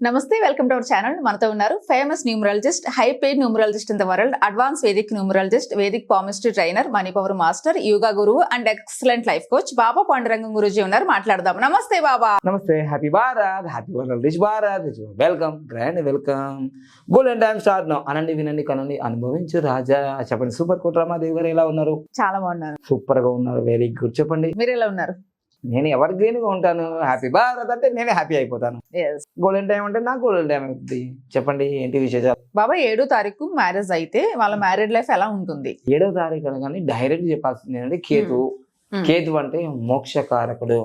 నమస్తే welcome to our channel. మనతో ఉన్నారు famous numerologist high paid numerologist in the world advance Vedic numerologist Vedic palmistry trainer money power master yoga గురువు and excellent life coach Baba Pandurangam Guruji ఉన్నారు. మాట్లాడదాం. నమస్తే బాబా. నమస్తే happy Bharat happy world Bharat welcome grand welcome. Golden time start no. అనండి వినండి కనండి అనుభవించు రాజా. చెప్పండి సూపర్ కోట్రామాదేవి గారు ఎలా ఉన్నారు? చాలా బాగున్నారు. సూపర్గా ఉన్నారు వెరీ గుడ్. చెప్పండి. మీరు ఎలా ఉన్నారు? నేను ఎవరి గ్రీన్గా ఉంటాను? హ్యాపీ భారత్ అంటే నేనే హ్యాపీ అయిపోతాను. గోల్డెన్ టైం అంటే నాకు గోల్డెన్ టైం అవుతుంది. చెప్పండి ఏంటి విశేషాలు? బాబా ఏడో తారీఖు మ్యారేజ్ అయితే వాళ్ళ మ్యారేడ్ లైఫ్ ఎలా ఉంటుంది? ఏడవ తారీఖు అనగానే డైరెక్ట్ చెప్పాల్సింది ఏంటంటే కేతు. Hmm. కేతు అంటే మోక్షకారకుడు.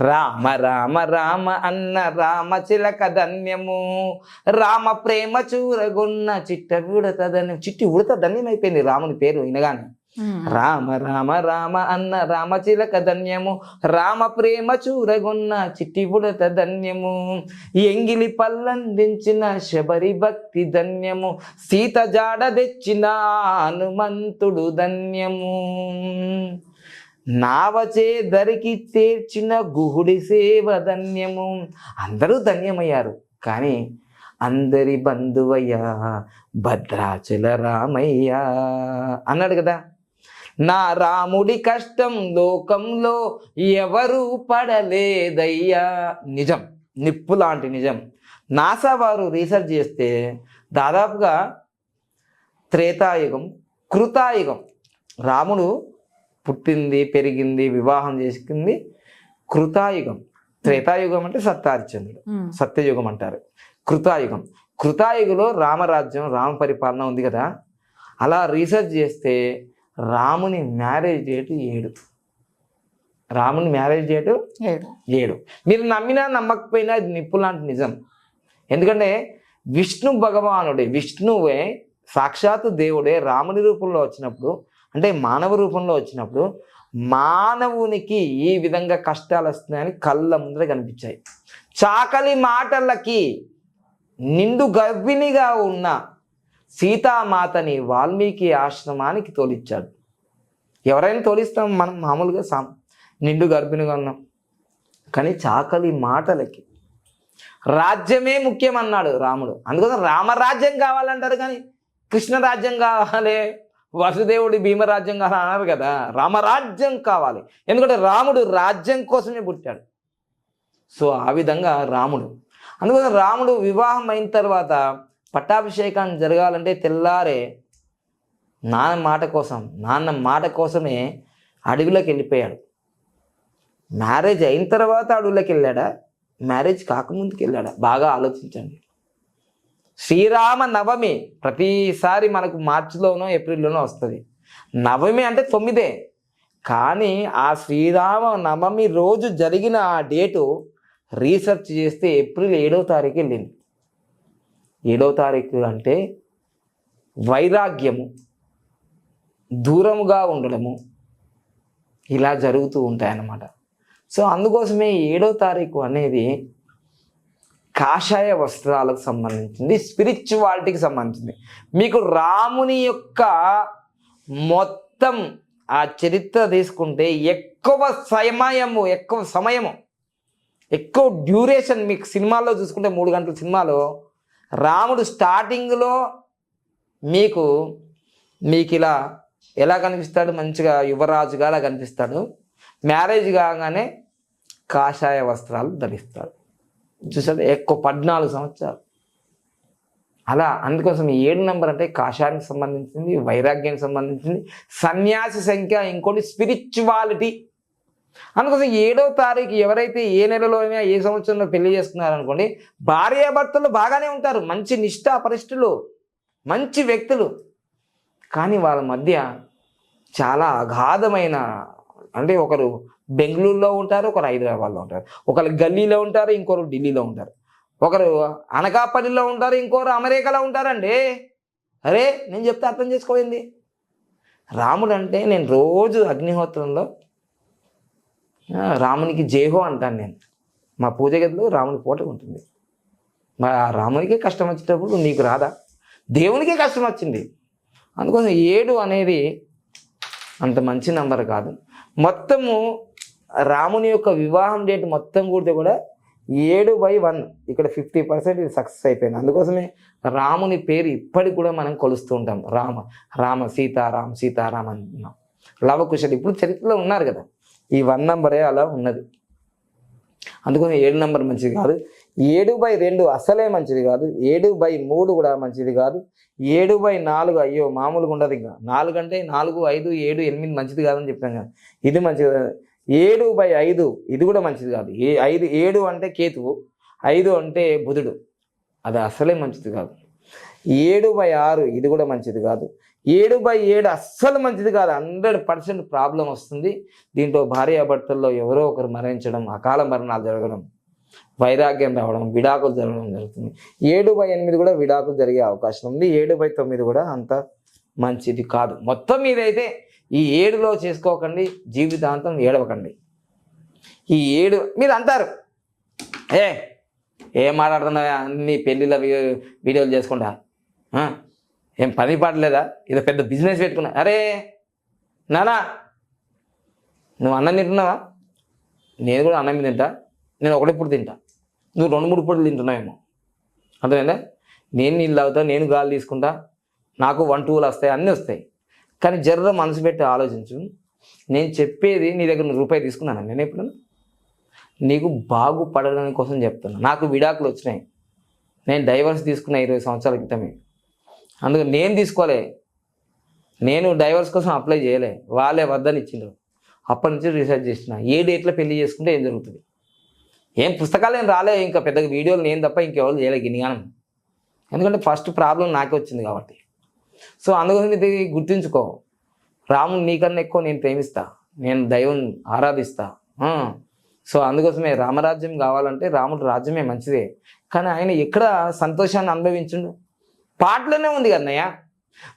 రామ రామ రామ అన్న రామ చిలక ధన్యము. రామ ప్రేమ చూరగొన్న చిట్ట ఉడత ధన్యం చిట్టి ఉడత ధన్యం అయిపోయింది రాముని పేరు వినగానే. Hmm. రామ రామ రామ అన్న రామ చిలక ధన్యము. రామ ప్రేమ చూరగొన్న చిట్టి బుడత ధన్యము. ఎంగిలి పల్లందించిన శబరి భక్తి ధన్యము. సీత జాడ తెచ్చిన హనుమంతుడు ధన్యము. నావచే దరికి చేర్చిన గుహుడి సేవ ధన్యము. అందరూ ధన్యమయ్యారు. కానీ అందరి బంధువయ్యా భద్రాచల రామయ్య అన్నాడు కదా. నా రాముడి కష్టం లోకంలో ఎవరు పడలేదయ్యా. నిజం నిప్పు లాంటి నిజం. నాసా వారు రీసెర్చ్ చేస్తే దాదాపుగా త్రేతాయుగం కృతాయుగం. రాముడు పుట్టింది పెరిగింది వివాహం చేసుకుంది కృతాయుగం. త్రేతాయుగం అంటే సత్తారిచంద్రుడు. సత్యయుగం అంటారు. కృతాయుగం. కృతాయుగంలో రామరాజ్యం రామ పరిపాలన ఉంది కదా. అలా రీసెర్చ్ చేస్తే రాముని మ్యారేజ్ డేట్ ఏడు. రాముని మ్యారేజ్ డేటు ఏడు. ఏడు. మీరు నమ్మినా నమ్మకపోయినా అది నిప్పు లాంటి నిజం. ఎందుకంటే విష్ణు భగవానుడే విష్ణువే సాక్షాత్తు దేవుడే రాముని రూపంలో వచ్చినప్పుడు అంటే మానవ రూపంలో వచ్చినప్పుడు మానవునికి ఈ విధంగా కష్టాలు వస్తున్నాయని కళ్ళ ముందర కనిపించాయి. చాకలి మాటలకి నిండు గర్భిణిగా ఉన్న సీతామాతని వాల్మీకి ఆశ్రమానికి తోలిచ్చాడు. ఎవరైనా తోలిస్తాం మనం మామూలుగా సాం నిండు గర్భిణిగా ఉన్నాం. కానీ చాకలి మాటలకి రాజ్యమే ముఖ్యం అన్నాడు రాముడు. అందుకోసం రామరాజ్యం కావాలంటారు కానీ కృష్ణ రాజ్యం కావాలి వసుదేవుడి భీమరాజ్యం కావాలి అన్నారు కదా. రామరాజ్యం కావాలి. ఎందుకంటే రాముడు రాజ్యం కోసమే పుట్టాడు. సో ఆ విధంగా రాముడు. అందుకోసం రాముడు వివాహం అయిన తర్వాత పట్టాభిషేకం జరగాలంటే తెల్లారే నాన్న మాట కోసం నాన్న మాట కోసమే అడవిలోకి వెళ్ళిపోయాడు. మ్యారేజ్ అయిన తర్వాత అడవులోకి వెళ్ళాడా? మ్యారేజ్ కాకముందుకు వెళ్ళాడా? బాగా ఆలోచించండి. శ్రీరామ నవమి ప్రతిసారి మనకు మార్చిలోనో ఏప్రిల్లోనో వస్తుంది. నవమి అంటే తొమ్మిదే. కానీ ఆ శ్రీరామ నవమి రోజు జరిగిన ఆ డేటు రీసెర్చ్ చేస్తే ఏప్రిల్ ఏడవ తారీఖు వెళ్ళింది. ఏడవ తారీఖు అంటే వైరాగ్యము దూరముగా ఉండడము ఇలా జరుగుతూ ఉంటాయన్నమాట. సో అందుకోసమే ఏడో తారీఖు అనేది కాషాయ వస్త్రాలకు సంబంధించింది స్పిరిచువాలిటీకి సంబంధించింది. మీకు రాముని యొక్క మొత్తం ఆ చరిత్ర తీసుకుంటే ఎక్కువ సమయము ఎక్కువ సమయము ఎక్కువ డ్యూరేషన్ మీకు సినిమాల్లో చూసుకుంటే మూడు గంటల సినిమాలో రాముడు స్టార్టింగ్లో మీకు మీకు ఇలా ఎలా కనిపిస్తాడు? మంచిగా యువరాజుగా అలా కనిపిస్తాడు. మ్యారేజ్ కాగానే కాషాయ వస్త్రాలు ధరిస్తాడు. చూసారు? ఎక్కువ పద్నాలుగు సంవత్సరాలు. అలా అందుకోసం ఏడు నెంబర్ అంటే కాషాయానికి సంబంధించింది వైరాగ్యానికి సంబంధించింది సన్యాసి సంఖ్య ఇంకోటి స్పిరిచువాలిటీ అందుకోసం ఏడవ తారీఖు ఎవరైతే ఏ నెలలో అయినా ఏ సంవత్సరంలో పెళ్ళి చేసుకున్నారనుకోండి భార్యాభర్తలు బాగానే ఉంటారు. మంచి నిష్ఠాపరిష్ఠులు మంచి వ్యక్తులు. కానీ వాళ్ళ మధ్య చాలా అగాధమైన అంటే ఒకరు బెంగళూరులో ఉంటారు ఒకరు హైదరాబాద్లో ఉంటారు. ఒకరు గల్లీలో ఉంటారు ఇంకొకరు ఢిల్లీలో ఉంటారు. ఒకరు అనకాపల్లిలో ఉంటారు ఇంకొకరు అమెరికాలో ఉంటారండి. అరే నేను చెప్తే అర్థం చేసుకోయింది రాముడు అంటే నేను రోజు అగ్నిహోత్రంలో రామునికి జేహో అంటాను నేను. మా పూజ గదిలో రాముని పూట ఉంటుంది. మా ఆ రామునికే కష్టం వచ్చేటప్పుడు నీకు రాదా? దేవునికే కష్టం వచ్చింది. అందుకోసం ఏడు అనేది అంత మంచి నంబర్ కాదు. మొత్తము రాముని యొక్క వివాహం డేట్ మొత్తం కూడా కూడా ఏడు బై వన్ ఇక్కడ ఫిఫ్టీ పర్సెంట్ ఇది సక్సెస్ అయిపోయింది. అందుకోసమే రాముని పేరు ఇప్పటికి కూడా మనం కొలుస్తూ ఉంటాం. రామ రామ సీతారాం సీతారాం అంటున్నాం లవకుశలు ఇప్పుడు చరిత్రలో ఉన్నారు కదా. ఈ వన్ నంబరే అలా ఉన్నది. అందుకని ఏడు నంబర్ మంచిది కాదు. ఏడు బై రెండు అసలే మంచిది కాదు. ఏడు బై మూడు కూడా మంచిది కాదు. ఏడు బై నాలుగు అయ్యో మామూలుగా ఉండదు ఇంకా. నాలుగు అంటే నాలుగు ఐదు ఏడు ఎనిమిది మంచిది కాదని చెప్పాను కదా. ఇది మంచిది కాదు. ఏడు బై ఐదు ఇది కూడా మంచిది కాదు. ఏ ఐదు ఏడు అంటే కేతువు ఐదు అంటే బుధుడు. అది అసలే మంచిది కాదు. ఏడు బై ఆరు ఇది కూడా మంచిది కాదు. ఏడు బై ఏడు అస్సలు మంచిది కాదు. హండ్రెడ్ పర్సెంట్ ప్రాబ్లం వస్తుంది. దీంట్లో భార్యాభర్తల్లో ఎవరో ఒకరు మరణించడం అకాల మరణాలు జరగడం వైరాగ్యం రావడం విడాకులు జరగడం జరుగుతుంది. ఏడు బై ఎనిమిది కూడా విడాకులు జరిగే అవకాశం ఉంది. ఏడు బై తొమ్మిది కూడా అంత మంచిది కాదు. మొత్తం మీద అయితే ఈ ఏడులో చేసుకోకండి జీవితాంతం ఏడవకండి. ఈ ఏడు మీరు అంటారు. ఏ ఏం మాట్లాడుతున్నావా? అన్ని పెళ్ళిళ్ళ వీడియోలు చేసుకుంటా. ఏం పని పాడలేదా? ఏదో పెద్ద బిజినెస్ పెట్టుకున్నా. అరే నానా నువ్వు అన్నం తింటున్నావా? నేను కూడా అన్నం మీద తింటా. నేను ఒకటే పూట తింటా. నువ్వు రెండు మూడు పూటలు తింటున్నావేమో. అర్థమైందా? నేను నీళ్ళు తాగుతా నేను గాలి తీసుకుంటా. నాకు వన్ టూలు వస్తాయి అన్నీ వస్తాయి. కానీ జర్ర మనసు పెట్టి ఆలోచించు. నేను చెప్పేది నీ దగ్గర నువ్వు రూపాయి తీసుకున్నాను? నేను ఎప్పుడు నీకు బాగుపడడం కోసం చెప్తున్నా. నాకు విడాకులు వచ్చినాయి. నేను డైవర్స్ తీసుకున్న ఇరవై సంవత్సరాల క్రితమే. అందుకని నేను తీసుకోలే. నేను డైవర్స్ కోసం అప్లై చేయలే. వాళ్ళే వద్దని ఇచ్చిండ్రు. అప్పటి నుంచి రీసెర్చ్ చేసిన ఏ డేట్లో పెళ్ళి చేసుకుంటే ఏం జరుగుతుంది? ఏం పుస్తకాలు ఏం రాలే. ఇంకా పెద్దగా వీడియోలు నేను తప్ప ఇంకెవరు చేయలే గినిగానం. ఎందుకంటే ఫస్ట్ ప్రాబ్లం నాకే వచ్చింది కాబట్టి. సో అందుకోసం ఇది గుర్తుంచుకో. రాముడు నీకన్నా ఎక్కువ నేను ప్రేమిస్తా. నేను దైవం ఆరాధిస్తా. సో అందుకోసమే రామరాజ్యం కావాలంటే రాముడు రాజ్యమే మంచిదే. కానీ ఆయన ఎక్కడ సంతోషాన్ని అనుభవించుండు? పాటలోనే ఉంది కన్నయ్య.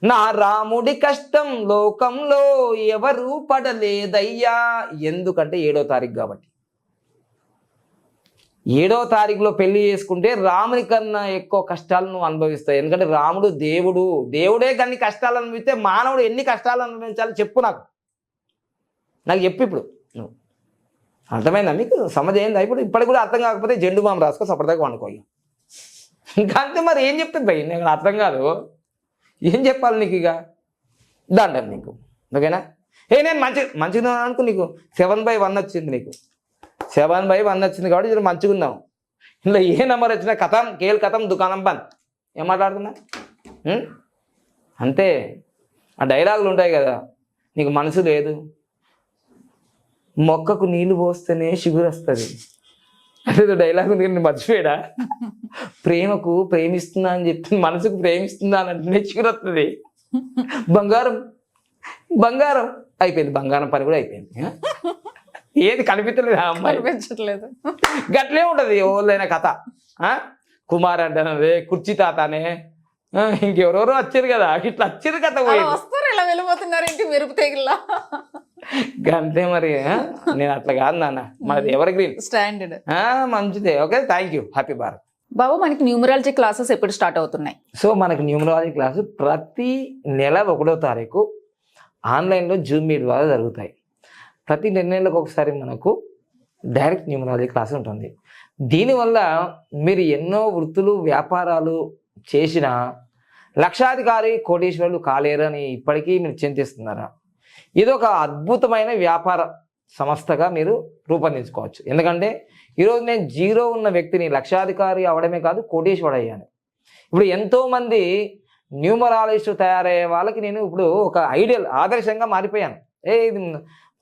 నా రాముడి కష్టం లోకంలో ఎవరు పడలేదయ్యా. ఎందుకంటే ఏడో తారీఖు కాబట్టి. ఏడో తారీఖులో పెళ్ళి చేసుకుంటే రాముని కన్నా ఎక్కువ కష్టాలు నువ్వు అనుభవిస్తావు. ఎందుకంటే రాముడు దేవుడు. దేవుడే కానీ కష్టాలు అనుభవిస్తే మానవుడు ఎన్ని కష్టాలు అనుభవించాలో చెప్పు నాకు. నాకు చెప్పు ఇప్పుడు. నువ్వు. అర్థమైందా మీకు? సమజ్ అయిందా ఇప్పుడు ఇప్పటికి కూడా అర్థం కాకపోతే జెండు బాంబు రాసుకో సపడదాకా వండుకో అంతే మరి ఏం చెప్తుంది భయ్? నాకు అర్థం కాదు. ఏం చెప్పాలి నీకు ఇక? దండం నీకు. ఓకేనా? ఏ నేను మంచి మంచిగా అనుకో నీకు. సెవెన్ బై వన్ వచ్చింది నీకు. సెవెన్ బై వన్ వచ్చింది కాబట్టి ఇది మంచిగా ఉన్నాం ఇందులో ఏ నెంబర్ వచ్చినా కథం కేల్ కథం దుకాణం బంద్. ఏం మాట్లాడుతున్నా? అంతే. ఆ డైలాగులు ఉంటాయి కదా. నీకు మనసు లేదు. మొక్కకు నీళ్ళు పోస్తేనే షుగర్ వస్తుంది. అదే డైలాగ్ ఉంది నేను మర్చిపోయాడా? ప్రేమకు ప్రేమిస్తున్నా అని చెప్తే మనసుకు ప్రేమిస్తుందా అని అంటే షుగర్ వస్తుంది బంగారం బంగారం. అయిపోయింది బంగారం పని కూడా అయిపోయింది? ఏది కనిపించలేదు ఆ అమ్మాయి. కనిపించట్లేదు. గట్లే ఉంటది ఓళ్ళైన కథ ఆ? కుమార్ అంటే కుర్చీ తాతానే ఇంకెవరెవరో వచ్చారు కదా ఇట్లా వచ్చారు పోయింది. వస్తారు ఇలా వెళ్ళిపోతున్నారు ఏంటి మెరుపు తెగిలా అంతే మరి? నేను అట్లా కాదు నాన్న. మనది ఎవరి గ్రీన్. స్టాండర్డ్ మంచిదే. Okay thank you happy Bharat బాబు మనకి న్యూమరాలజీ క్లాసెస్ ఎప్పుడు స్టార్ట్ అవుతున్నాయి? సో మనకు న్యూమరాలజీ క్లాసు ప్రతి నెల ఒకటో తారీఖు ఆన్లైన్లో జూమ్ మీట్ ద్వారా జరుగుతాయి. ప్రతి నెలలకు ఒకసారి మనకు డైరెక్ట్ న్యూమరాలజీ క్లాస్ ఉంటుంది. దీనివల్ల మీరు ఎన్నో వృత్తులు వ్యాపారాలు చేసిన లక్షాధికారి కోటీశ్వరులు కాలేరని ఇప్పటికీ మీరు చింతిస్తున్నారా? ఇది ఒక అద్భుతమైన వ్యాపార సంస్థగా మీరు రూపొందించుకోవచ్చు. ఎందుకంటే ఈరోజు నేను జీరో ఉన్న వ్యక్తిని లక్షాధికారి అవడమే కాదు కోటీశ్వరుడు అయ్యాను ఇప్పుడు ఎంతోమంది న్యూమరాలజిస్ట్ తయారయ్యే వాళ్ళకి నేను ఇప్పుడు ఒక ఐడియల్ ఆదర్శంగా మారిపోయాను. ఏ ఇది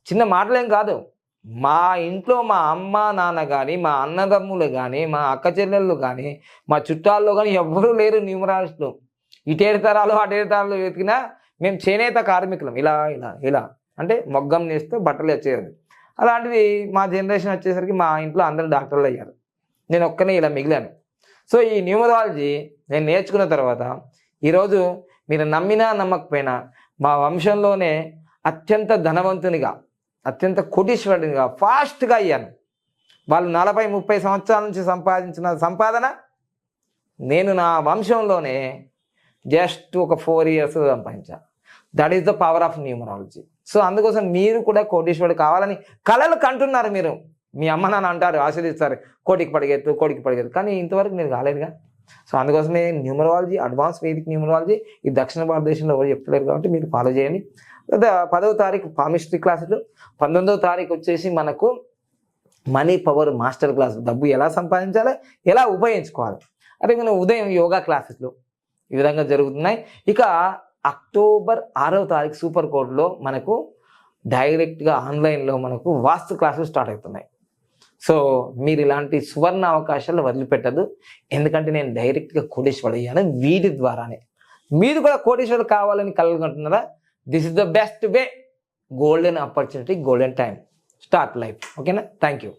చిన్న మాటలేం కాదు. మా ఇంట్లో మా అమ్మ నాన్న కానీ మా అన్నదమ్ములు కానీ మా అక్క చెల్లెళ్ళు కానీ మా చుట్టాల్లో కానీ ఎవ్వరూ లేరు న్యూమరాలజిస్టులు. ఇటేడు తరాలు అటేడు తరాలు వెతికినా మేము చేనేత కార్మికులం. ఇలా ఇలా ఇలా. అంటే మొగ్గం నేస్తే బట్టలు వచ్చేది అలాంటిది మా జనరేషన్ వచ్చేసరికి మా ఇంట్లో అందరూ డాక్టర్లు అయ్యారు. నేను ఒక్కనే ఇలా మిగిలాను. సో ఈ న్యూమరాలజీ నేను నేర్చుకున్న తర్వాత ఈరోజు మీరు నమ్మినా నమ్మకపోయినా మా వంశంలోనే అత్యంత ధనవంతునిగా అత్యంత కోటీశ్వరుడిగా ఫాస్ట్గా అయ్యాను. వాళ్ళు నలభై ముప్పై సంవత్సరాల నుంచి సంపాదించిన సంపాదన నేను నా వంశంలోనే జస్ట్ ఒక ఫోర్ ఇయర్స్ సంపాదించాను that is the power of numerology so అందుకోసం మీరు కూడా కోటీశ్వరుడు కావాలని కళలు కంటున్నారు మీరు. మీ అమ్మ నాన్న అంటారు ఆశీర్దిస్తారు కోటికి పడిగెత్తు కోటికి పడిగెత్తు. కానీ ఇంతవరకు మీరు కాలేదుగా. సో అందుకోసమే న్యూమరాలజీ అడ్వాన్స్ వేదిక్ న్యూమరాలజీ ఈ దక్షిణ భారతదేశంలో ఎవరు చెప్తలేరు కాబట్టి మీరు ఫాలో చేయండి. పదవ తారీఖు పామిస్ట్రీ క్లాసులు. పంతొమ్మిదవ తారీఖు వచ్చేసి మనకు మనీ పవర్ మాస్టర్ క్లాస్ డబ్బు ఎలా సంపాదించాలి? ఎలా ఉపయోగించుకోవాలి? అదే మన ఉదయం యోగా క్లాసెస్లు ఈ విధంగా జరుగుతున్నాయి. ఇక అక్టోబర్ ఆరవ తారీఖు సూపర్ కోర్టులో మనకు డైరెక్ట్గా ఆన్లైన్లో మనకు వాస్తు క్లాసులు స్టార్ట్ అవుతున్నాయి. సో మీరు ఇలాంటి సువర్ణ అవకాశాలు వదిలిపెట్టదు. ఎందుకంటే నేను డైరెక్ట్గా కోటేశ్వరుడు అయ్యాను వీటి ద్వారానే. మీరు కూడా కోటేశ్వరుడు కావాలని కలగంటున్నారా this is the best way golden opportunity golden time start life ఓకేనా థ్యాంక్ యూ